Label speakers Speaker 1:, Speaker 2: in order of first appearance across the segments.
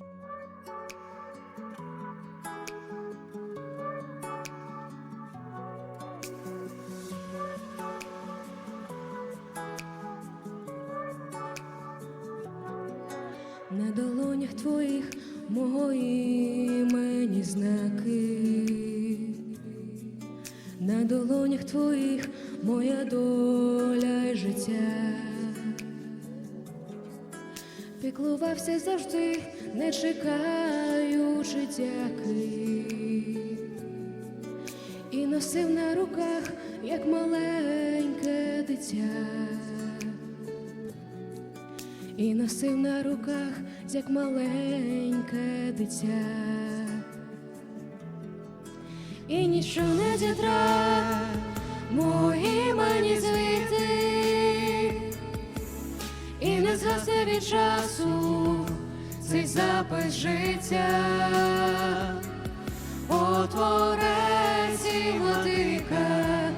Speaker 1: На долонях твоїх мого імені знаки, на долонях твоїх моя доля й життя. Піклувався завжди, не чекаючи дяки, і носив на руках, як маленьке дитя. І носив на руках, як маленьке дитя. І ніщо не зітра мої мені звідти, згасне від часу цей запис життя. О, Творець і владика,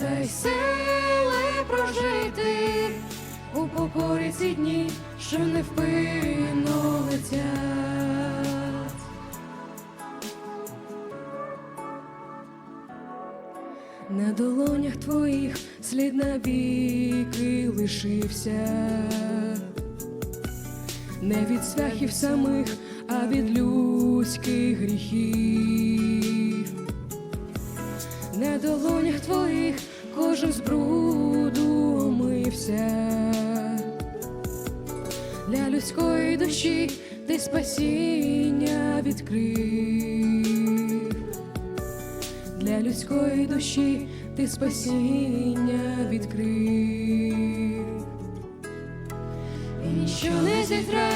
Speaker 1: дай сили прожити у покорі ці дні, що невпинно летять. На долонях твоїх слід навіки лишився, не від свяхів самих, а від людських гріхів. На долонях твоїх кожен з бруду омився. Для людської душі ти спасіння відкрив. Для людської душі ти спасіння відкрив. Ніщо не зітре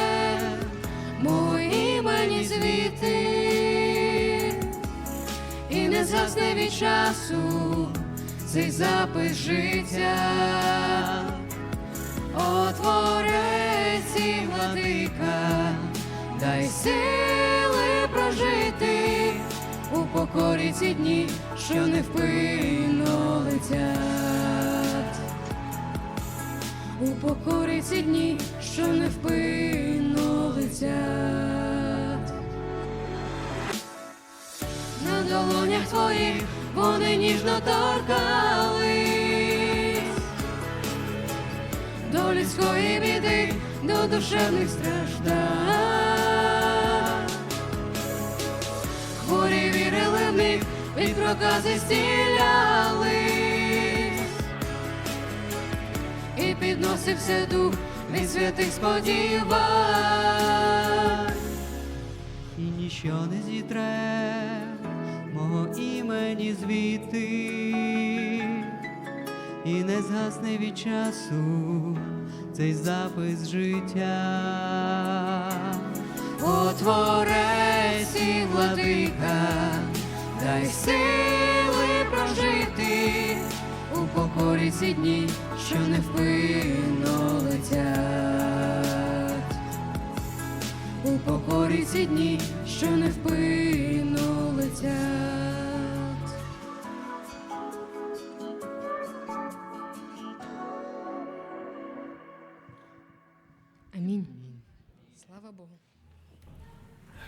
Speaker 1: мої мені звіти, і не згасне від часу цей запис життя. О, владика, дай сили прожити у покорі ці дні, що невпинно летять. У покорі ці дні, що невпинно летять. На долонях твоїх вони ніжно торкались до людської біди, до душевних страждань. Хворі вірили в них, від прокази і підносився дух від святих сподівань.
Speaker 2: і ніщо не зітре мого імені звідти, і не згасне від часу цей запис життя.
Speaker 1: О, Творець і владика, дай сили прожити у покорі ці дні, що невпинно летять. У покорі ці дні, що невпинно летять.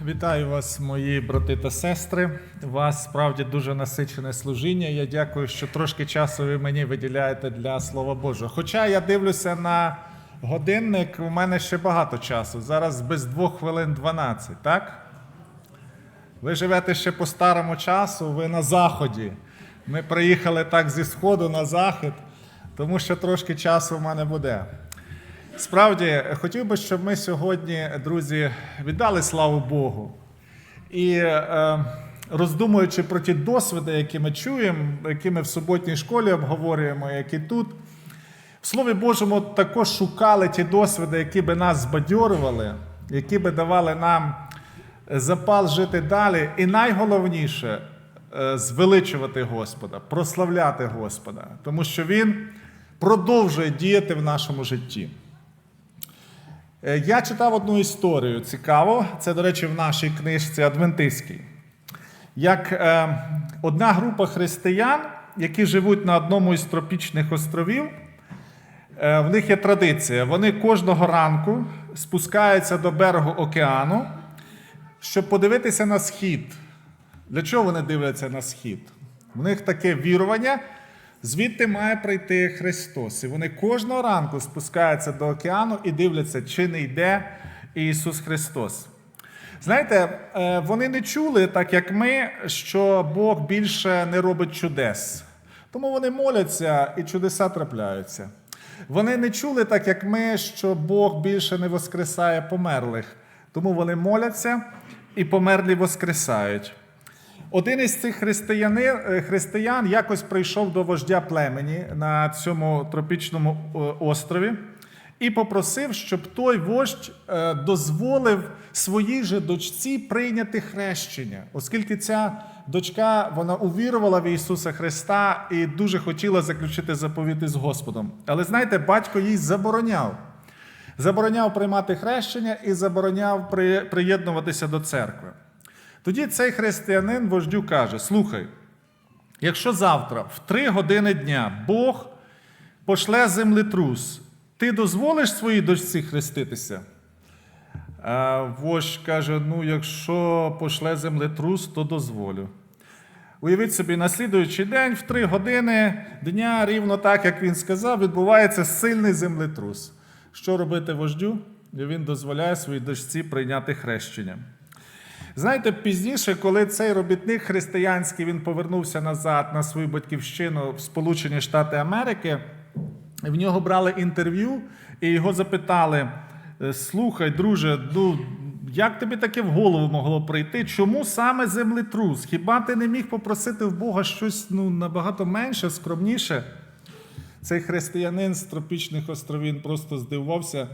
Speaker 3: Вітаю вас, мої брати та сестри. У вас справді дуже насичене служіння. Я дякую, що трошки часу ви мені виділяєте для Слова Божого. Хоча я дивлюся на годинник, у мене ще багато часу. Зараз без двох хвилин 12, так? Ви живете ще по старому часу, ви на заході. Ми приїхали так зі сходу на захід, тому що трошки часу в мене буде. Справді, хотів би, щоб ми сьогодні, друзі, віддали славу Богу. І е, роздумуючи про ті досвіди, які ми чуємо, які ми в суботній школі обговорюємо, які тут, в Слові Божому також шукали ті досвіди, які би нас збадьорювали, які би давали нам запал жити далі. І найголовніше е, звеличувати Господа, прославляти Господа, тому що Він продовжує діяти в нашому житті. Е, Я читав одну історію цікаву. Це, до речі, в нашій книжці Адвентистській. Як е, одна група християн, які живуть на одному із тропічних островів, е, в них є традиція. Вони кожного ранку спускаються до берегу океану щоб подивитися на схід. Для чого вони дивляться на схід? У них таке вірування, звідти має прийти Христос. І вони кожного ранку спускаються до океану і дивляться, чи не йде Ісус Христос. Знаєте, е, вони не чули, так як ми, що Бог більше не робить чудес. Тому вони моляться і чудеса трапляються. Вони не чули, так як ми, що Бог більше не воскресає померлих. Тому вони моляться і померлі воскресають. Один із цих християни, е, християн якось прийшов до вождя племені на цьому тропічному е, острові і попросив, щоб той вождь е, дозволив своїй же дочці прийняти хрещення, оскільки ця дочка вона увірувала в Ісуса Христа і дуже хотіла заключити заповіти з Господом. Але знаєте, батько їй забороняв. Забороняв приймати хрещення і забороняв приєднуватися до церкви. Тоді цей християнин вождю каже: Слухай, якщо завтра в три години дня Бог пошле землетрус, ти дозволиш своїй дочці хреститися? А вождь каже: ну, якщо пошле землетрус, то дозволю. Уявіть собі, на слідуючий день, в три години дня, рівно так, як він сказав, відбувається сильний землетрус. Що робити вождю? Він дозволяє своїй дочці прийняти хрещення. Знаєте, пізніше, коли цей робітник християнський він повернувся назад на свою батьківщину в Сполучені Штати Америки, в нього брали інтерв'ю і його запитали: «Е, слухай, друже, ну як тобі таке в голову могло прийти? Чому саме землетрус? Хіба ти не міг попросити в Бога щось ну, набагато менше, скромніше? Цей християнин з тропічних островів просто здивувався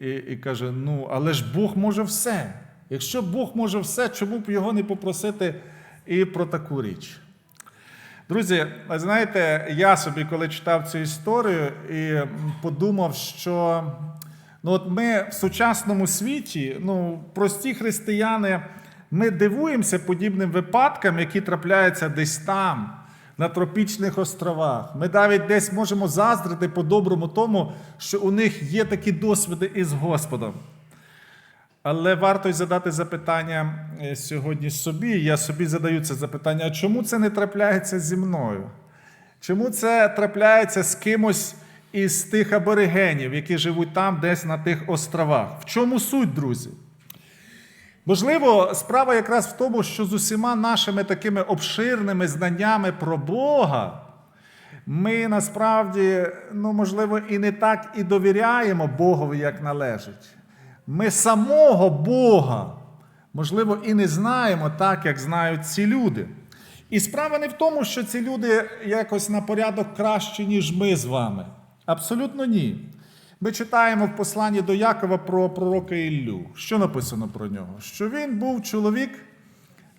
Speaker 3: і, і каже: Ну, але ж Бог може все. Якщо Бог може все, чому б його не попросити і про таку річ? Друзі, знаєте, я собі, коли читав цю історію, і подумав, що ну, от ми в сучасному світі, ну, прості християни, ми дивуємося подібним випадкам, які трапляються десь там, на тропічних островах. Ми навіть десь можемо заздрити по-доброму тому, що у них є такі досвіди із Господом. Але варто й задати запитання е, сьогодні собі. Я собі задаю це запитання: а чому це не трапляється зі мною? Чому це трапляється з кимось із тих аборигенів, які живуть там, десь на тих островах? В чому суть, друзі? Можливо, справа якраз в тому, що з усіма нашими такими обширними знаннями про Бога ми насправді, ну, можливо, і не так і довіряємо Богові, як належить. Ми самого Бога, можливо, і не знаємо так, як знають ці люди. І справа не в тому, що ці люди якось на порядок кращі, ніж ми з вами. Абсолютно ні. Ми читаємо в посланні до Якова про пророка Іллю. Що написано про нього? Що він був чоловік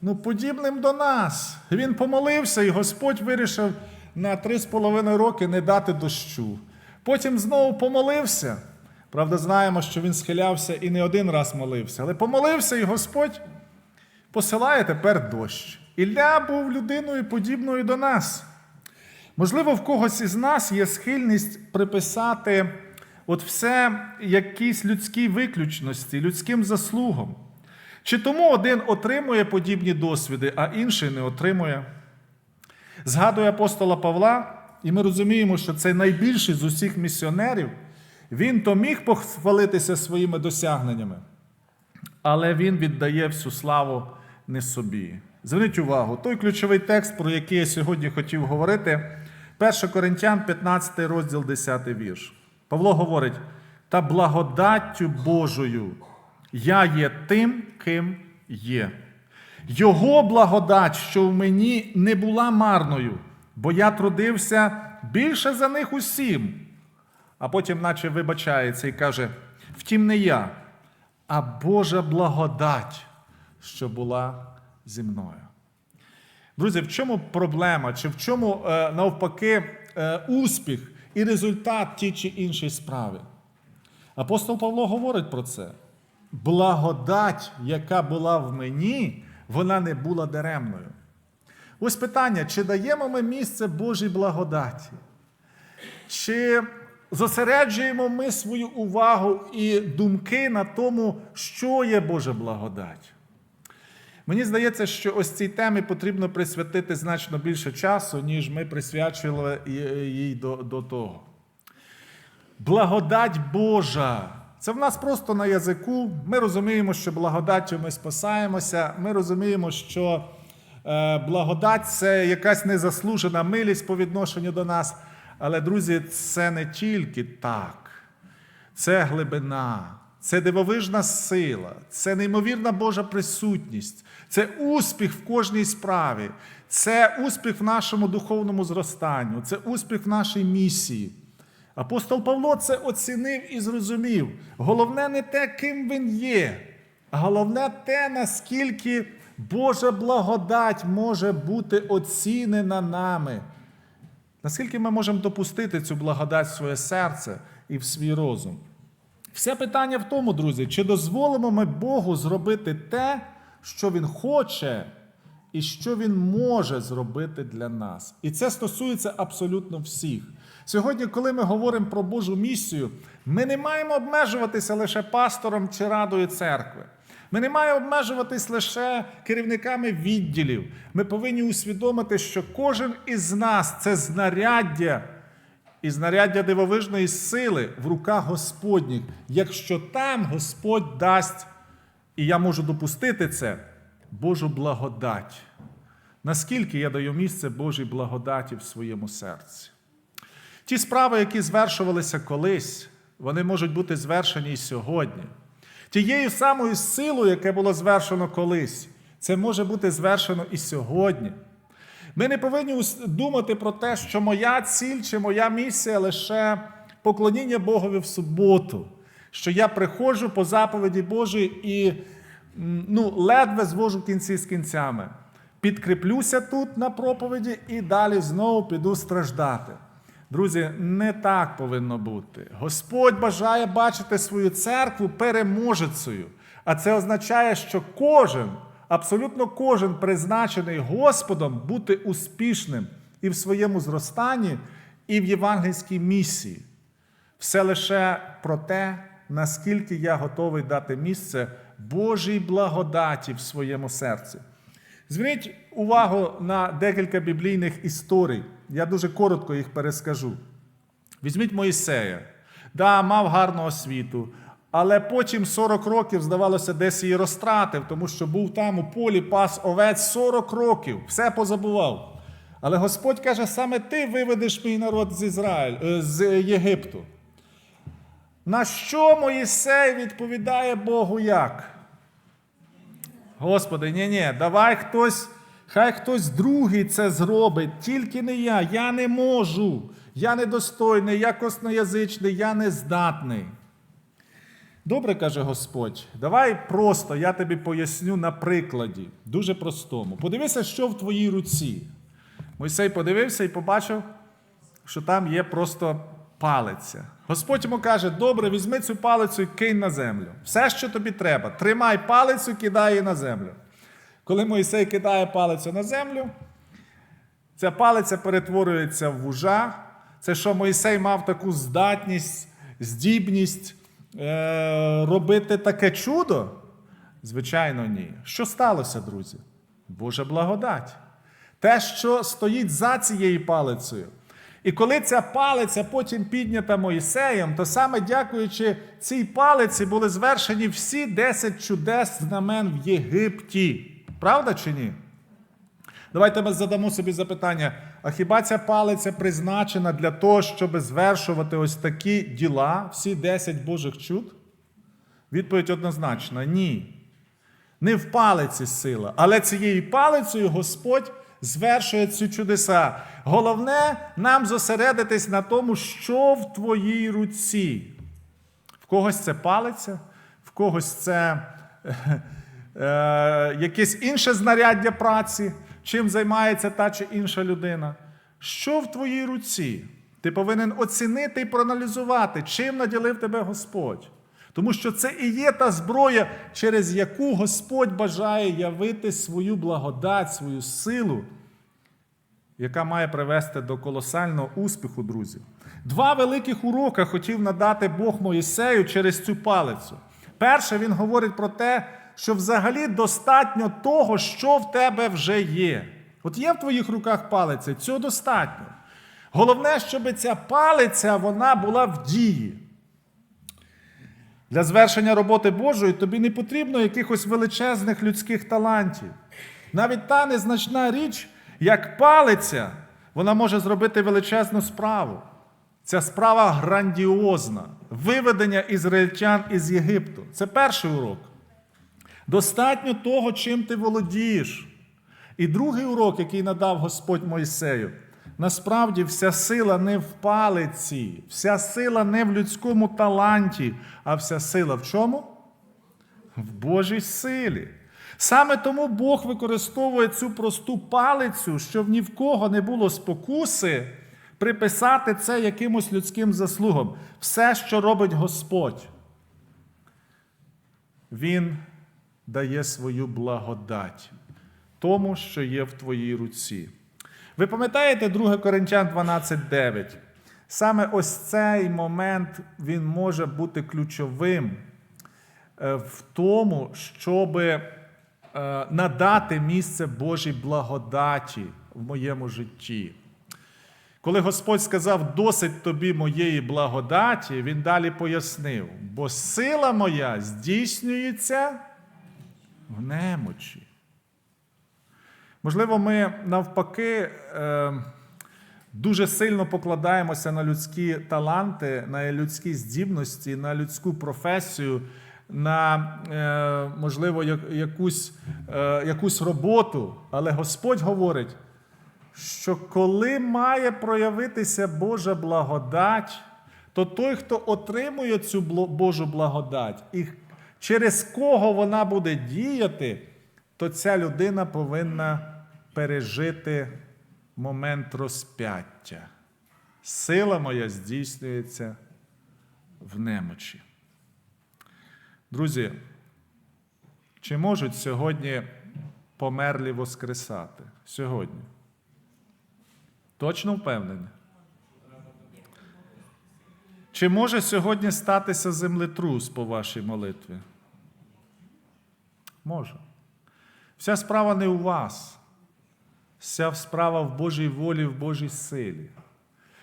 Speaker 3: ну, подібним до нас. Він помолився, і Господь вирішив на три з половиною роки не дати дощу. Потім знову помолився. Правда, знаємо, що він схилявся і не один раз молився, але помолився, і Господь посилає тепер дощ. Ілля був людиною подібною до нас. Можливо, в когось із нас є схильність приписати от все якійсь людській виключності, людським заслугам. Чи тому один отримує подібні досвіди, а інший не отримує? Згадує апостола Павла, і ми розуміємо, що це найбільший з усіх місіонерів. Він то міг похвалитися своїми досягненнями, але він віддає всю славу не собі. Зверніть увагу, той ключовий текст, про який я сьогодні хотів говорити, 1 Коринтян, 15 розділ, 10 вірш. Павло говорить: та благодаттю Божою я є тим, ким є. Його благодать, що в мені не була марною, бо я трудився більше за них усім. А потім, наче вибачається і каже: втім, не я, а Божа благодать, що була зі мною. Друзі, в чому проблема? Чи в чому е, навпаки е, успіх і результат тій чи іншій справи? Апостол Павло говорить про це. Благодать, яка була в мені, вона не була даремною. Ось питання: чи даємо ми місце Божій благодаті? Чи зосереджуємо ми свою увагу і думки на тому, що є Божа благодать? Мені здається, що ось цій темі потрібно присвятити значно більше часу, ніж ми присвячували їй до, до того. Благодать Божа. Це в нас просто на язику. Ми розуміємо, що благодаттю ми спасаємося. Ми розуміємо, що е, благодать це якась незаслужена милість по відношенню до нас. Але, друзі, це не тільки так. Це глибина, це дивовижна сила, це неймовірна Божа присутність, це успіх в кожній справі, це успіх в нашому духовному зростанню, це успіх в нашій місії. Апостол Павло це оцінив і зрозумів. Головне не те, ким він є, а головне те, наскільки Божа благодать може бути оцінена нами. Наскільки ми можемо допустити цю благодать в своє серце і в свій розум? Все питання в тому, друзі, чи дозволимо ми Богу зробити те, що Він хоче, і що Він може зробити для нас. І це стосується абсолютно всіх. Сьогодні, коли ми говоримо про Божу місію, ми не маємо обмежуватися лише пастором чи радою церкви. Ми не маємо обмежуватись лише керівниками відділів. Ми повинні усвідомити, що кожен із нас це знаряддя і знаряддя дивовижної сили в руках Господніх, якщо там Господь дасть, і я можу допустити це, Божу благодать. Наскільки я даю місце Божій благодаті в своєму серці? Ті справи, які звершувалися колись, вони можуть бути звершені і сьогодні. Тією самою силою, яке було звершено колись, це може бути звершено і сьогодні. Ми не повинні думати про те, що моя ціль чи моя місія лише поклоніння Богові в суботу, що я приходжу по заповіді Божої і ну, ледве звожу кінці з кінцями. Підкріплюся тут на проповіді і далі знову піду страждати. Друзі, не так повинно бути. Господь бажає бачити свою церкву переможецею. А це означає, що кожен, абсолютно кожен призначений Господом бути успішним і в своєму зростанні, і в євангельській місії. Все лише про те, наскільки я готовий дати місце Божій благодаті в своєму серці. Зверніть увагу на декілька біблійних історій. Я дуже коротко їх перескажу. Візьміть Моїсея. Да, мав гарну освіту, але потім 40 років, здавалося, десь її розтратив, тому що був там у полі, пас овець 40 років, все позабував. Але Господь каже: саме ти виведеш мій народ з Ізраїль, е, з Єгипту. На що Моїсей відповідає Богу як? Господи, ні, ні, давай хтось, хай хтось другий це зробить, тільки не я. Я не можу. Я недостойний, я косноязичний, я нездатний. Добре, каже Господь, давай просто я тобі поясню на прикладі, дуже простому. Подивися, що в твоїй руці. Мойсей подивився і побачив, що там є просто палиця. Господь йому каже: добре, візьми цю палицю і кинь на землю. Все, що тобі треба. Тримай палицю, кидай її на землю. Коли Мойсей кидає палицю на землю, ця палиця перетворюється в вужа. Це що Мойсей мав таку здатність, здібність е- робити таке чудо? Звичайно, ні. Що сталося, друзі? Божа благодать. Те, що стоїть за цією палицею. І коли ця палиця потім піднята Моїсеєм, то саме дякуючи цій палиці були звершені всі 10 чудес знамен в Єгипті. Правда чи ні? Давайте ми задамо собі запитання: а хіба ця палиця призначена для того, щоб звершувати ось такі діла, всі 10 Божих чуд? Відповідь однозначна: ні. Не в палиці сила, але цією палицею Господь звершує ці чудеса. Головне нам зосередитись на тому, що в твоїй руці. В когось це палиця, в когось це е, якесь інше знаряддя праці, чим займається та чи інша людина. Що в твоїй руці? Ти повинен оцінити і проаналізувати, чим наділив тебе Господь. Тому що це і є та зброя, через яку Господь бажає явити свою благодать, свою силу, яка має привести до колосального успіху, друзів. Два великих урока хотів надати Бог Моїсею через цю палицю. Перше, він говорить про те, що взагалі достатньо того, що в тебе вже є. От є в твоїх руках палиця, цього достатньо. Головне, щоб ця палиця вона була в дії. Для звершення роботи Божої тобі не потрібно якихось величезних людських талантів. Навіть та незначна річ, як палиця, вона може зробити величезну справу. Ця справа грандіозна. Виведення ізраїльтян із Єгипту. Це перший урок. Достатньо того, чим ти володієш. І другий урок, який надав Господь Мойсею, насправді вся сила не в палиці, вся сила не в людському таланті, а вся сила в чому? В Божій силі. Саме тому Бог використовує цю просту палицю, щоб ні в кого не було спокуси приписати це якимось людським заслугам. Все, що робить Господь, Він дає свою благодать тому, що є в твоїй руці. Ви пам'ятаєте 2 Коринтян 12:9? Саме ось цей момент він може бути ключовим е, в тому, щоб надати місце Божій благодаті в моєму житті. Коли Господь сказав, досить тобі моєї благодаті, він далі пояснив, бо сила моя здійснюється в немочі. Можливо, ми навпаки е, дуже сильно покладаємося на людські таланти, на людські здібності, на людську професію, на, е, можливо, якусь, е, якусь роботу. Але Господь говорить, що коли має проявитися Божа благодать, то той, хто отримує цю Божу благодать, і через кого вона буде діяти, то ця людина повинна пережити момент розп'яття. Сила моя здійснюється в немочі. Друзі, чи можуть сьогодні померлі воскресати? Сьогодні? Точно впевнені? Чи може сьогодні статися землетрус по вашій молитві? Може. Вся справа не у вас. Вся справа в Божій волі, в Божій силі.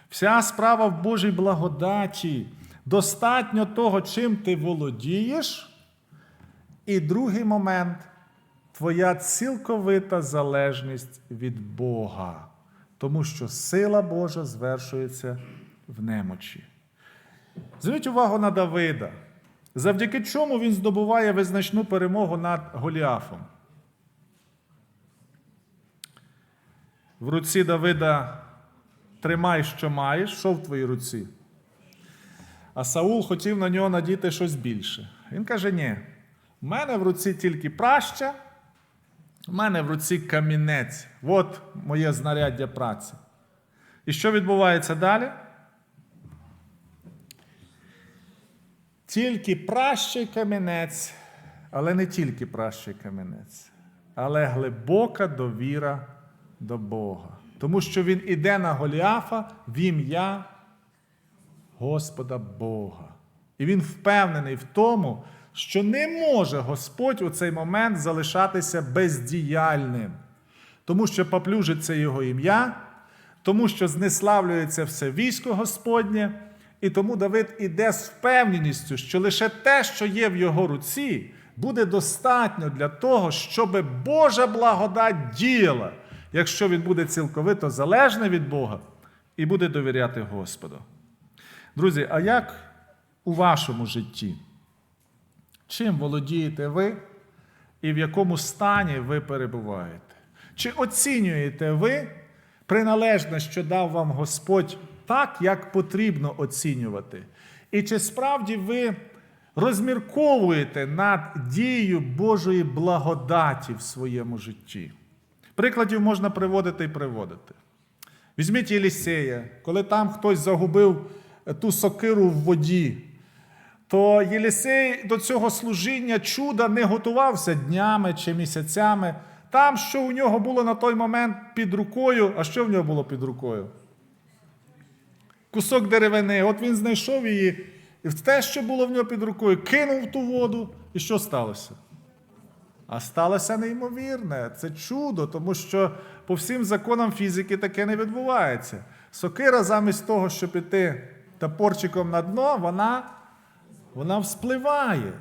Speaker 3: Вся справа в Божій благодаті. Достатньо того, чим ти володієш. І другий момент твоя цілковита залежність від Бога. Тому що сила Божа звершується в немочі. Зверніть увагу на Давида, завдяки чому він здобуває визначну перемогу над Голіафом. В руці Давида тримай, що маєш, що в твоїй руці. А Саул хотів на нього надіти щось більше. Він каже: ні, в мене в руці тільки праща, в мене в руці камінець. От моє знаряддя праці. І що відбувається далі? Тільки пращий камінець, але не тільки пращий камінець, але глибока довіра до Бога. Тому що він іде на Голіафа в ім'я Господа Бога. І він впевнений в тому, що не може Господь у цей момент залишатися бездіяльним, тому що поплюжиться його ім'я, тому що знеславлюється все військо Господнє, і тому Давид іде з впевненістю, що лише те, що є в його руці, буде достатньо для того, щоб Божа благодать діяла, якщо він буде цілковито залежний від Бога і буде довіряти Господу. Друзі, а як у вашому житті? Чим володієте ви і в якому стані ви перебуваєте? Чи оцінюєте ви приналежність, що дав вам Господь, так, як потрібно оцінювати? І чи справді ви розмірковуєте над дією Божої благодаті в своєму житті? Прикладів можна приводити і приводити. Візьміть Єлісея, коли там хтось загубив ту сокиру в воді, то Єлісей до цього служіння чуда не готувався днями чи місяцями. Там, що у нього було на той момент під рукою, а що в нього було під рукою? Кусок деревини. От він знайшов її, і те, що було в нього під рукою, кинув ту воду. І що сталося? А сталося неймовірне. Це чудо, тому що по всім законам фізики таке не відбувається. Сокира, замість того, щоб іти топорчиком на дно, вона, вона вспливає.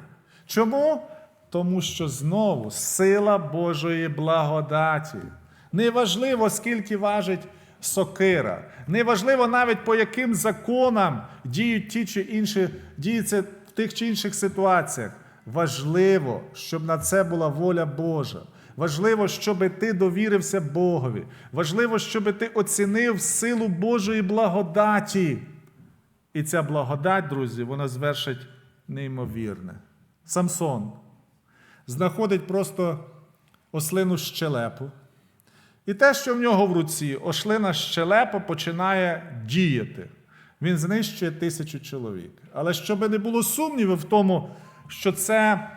Speaker 3: Чому? Тому що знову сила Божої благодаті. Неважливо, скільки важить сокира. Неважливо навіть по яким законам діють ті чи інші, діються в тих чи інших ситуаціях. Важливо, щоб на це була воля Божа. Важливо, щоб ти довірився Богові. Важливо, щоб ти оцінив силу Божої благодаті. І ця благодать, друзі, вона звершить неймовірне. Самсон знаходить просто ослину щелепу. І те, що в нього в руці, ошлина щелепа починає діяти. Він знищує тисячу чоловік. Але щоб не було сумнівів в тому, що це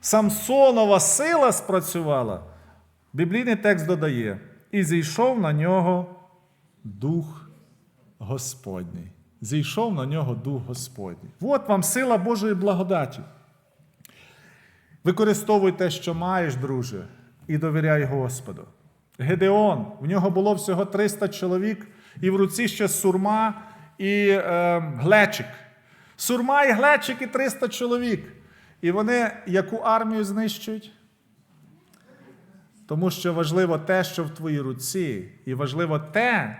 Speaker 3: Самсонова сила спрацювала, біблійний текст додає: і зійшов на нього дух Господній. Зійшов на нього дух Господній. От вам сила Божої благодаті. Використовуй те, що маєш, друже, і довіряй Господу. Гедеон, в нього було всього 300 чоловік, і в руці ще сурма і е, глечик. Сурма і глечик і 300 чоловік. І вони яку армію знищують? Тому що важливо те, що в твоїй руці, і важливо те,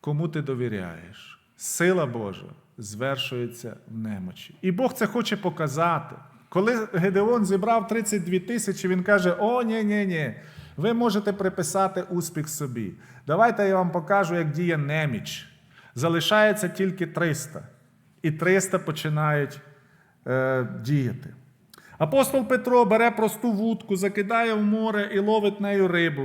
Speaker 3: кому ти довіряєш. Сила Божа звершується в немочі. І Бог це хоче показати. Коли Гедеон зібрав 32 тисячі, він каже: О, ні, ні, ні. Ви можете приписати успіх собі. Давайте я вам покажу, як діє неміч. Залишається тільки 300. І 300 починають е, діяти. Апостол Петро бере просту вудку, закидає в море і ловить нею рибу.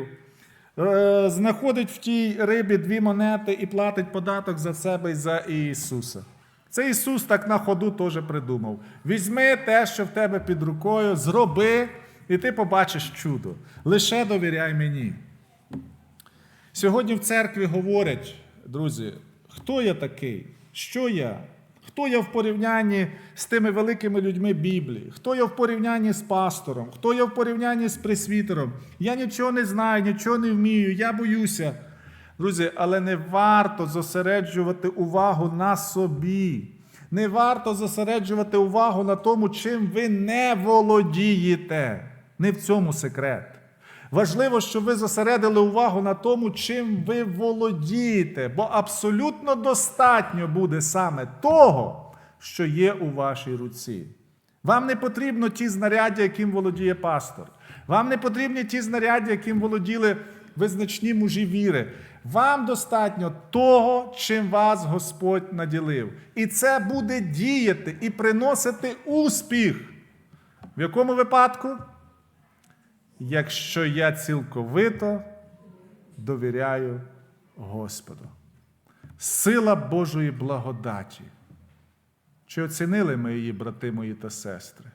Speaker 3: Е, знаходить в тій рибі дві монети і платить податок за себе і за Ісуса. Це Ісус так на ходу теж придумав. Візьми те, що в тебе під рукою, зроби, і ти побачиш чудо. Лише довіряй мені. Сьогодні в церкві говорять, друзі, хто я такий? Що я? Хто я в порівнянні з тими великими людьми Біблії? Хто я в порівнянні з пастором? Хто я в порівнянні з пресвітером? Я нічого не знаю, нічого не вмію, я боюся. Друзі, але не варто зосереджувати увагу на собі. Не варто зосереджувати увагу на тому, чим ви не володієте. Не в цьому секрет. Важливо, щоб ви зосередили увагу на тому, чим ви володієте, бо абсолютно достатньо буде саме того, що є у вашій руці. Вам не потрібно ті знаряддя, яким володіє пастор. Вам не потрібні ті знаряддя, яким володіли визначні мужі віри. Вам достатньо того, чим вас Господь наділив. І це буде діяти і приносити успіх. В якому випадку? Якщо я цілковито довіряю Господу. Сила Божої благодаті. Чи оцінили ми її, брати мої та сестри?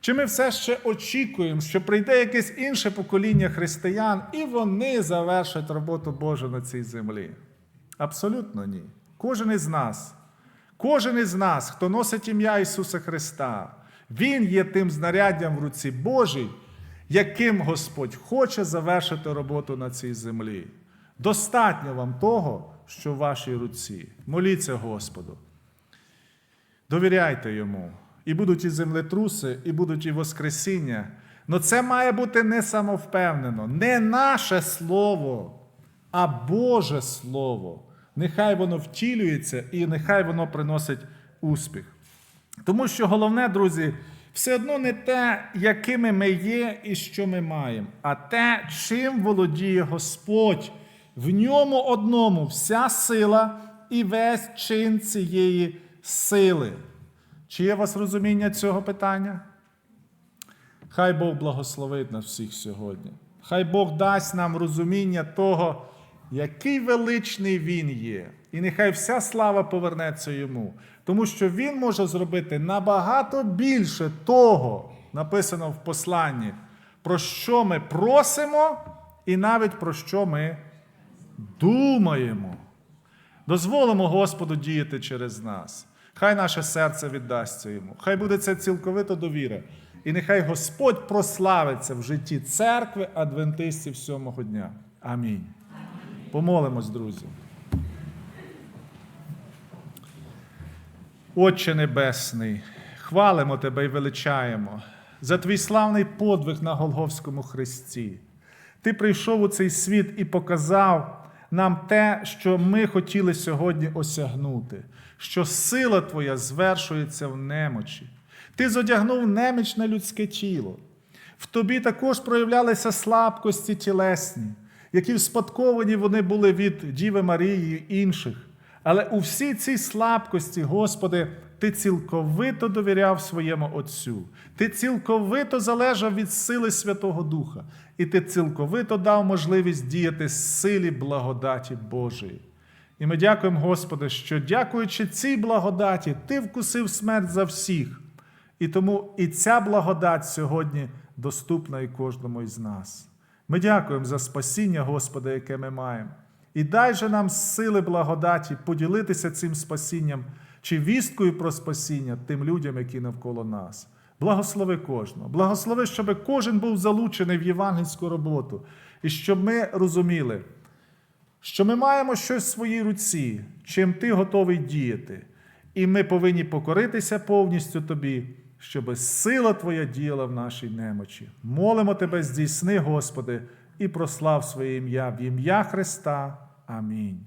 Speaker 3: Чи ми все ще очікуємо, що прийде якесь інше покоління християн, і вони завершать роботу Божу на цій землі? Абсолютно ні. Кожен із нас, кожен із нас, хто носить ім'я Ісуса Христа, Він є тим знаряддям в руці Божій, яким Господь хоче завершити роботу на цій землі. Достатньо вам того, що в вашій руці. Моліться Господу. Довіряйте йому. І будуть і землетруси, і будуть і Воскресіння. Но це має бути не самовпевнено, не наше Слово, а Боже Слово. Нехай воно втілюється і нехай воно приносить успіх. Тому що головне, друзі, все одно не те, якими ми є і що ми маємо, а те, чим володіє Господь. В ньому одному вся сила і весь чин цієї сили. Чи є у вас розуміння цього питання? Хай Бог благословить нас всіх сьогодні. Хай Бог дасть нам розуміння того, який величний Він є. І нехай вся слава повернеться йому. Тому що Він може зробити набагато більше того, написано в посланні, про що ми просимо, і навіть про що ми думаємо. Дозволимо Господу діяти через нас. Хай наше серце віддасться йому. Хай буде це цілковита довіра. І нехай Господь прославиться в житті церкви адвентистів сьомого дня. Амінь. Помолимось, друзі. Отче Небесний, хвалимо Тебе і величаємо за твій славний подвиг на Голговському хресті. Ти прийшов у цей світ і показав нам те, що ми хотіли сьогодні осягнути, що сила Твоя звершується в немочі. Ти зодягнув неміч на людське тіло. В тобі також проявлялися слабкості тілесні, які вспадковані вони були від Діви Марії і інших. Але у всій цій слабкості, Господи, Ти цілковито довіряв своєму Отцю. Ти цілковито залежав від сили Святого Духа, і ти цілковито дав можливість діяти силі благодаті Божої. І ми дякуємо, Господи, що дякуючи цій благодаті, Ти вкусив смерть за всіх. І тому і ця благодать сьогодні доступна і кожному із нас. Ми дякуємо за спасіння, Господи, яке ми маємо. І дай же нам сили благодаті поділитися цим спасінням чи вісткою про спасіння тим людям, які навколо нас. Благослови кожного. Благослови, щоб кожен був залучений в євангельську роботу, і щоб ми розуміли, що ми маємо щось в своїй руці, чим ти готовий діяти. І ми повинні покоритися повністю тобі, щоб сила Твоя діяла в нашій немочі. Молимо Тебе, здійсни, Господи, і прослав своє ім'я в ім'я Христа. Амінь.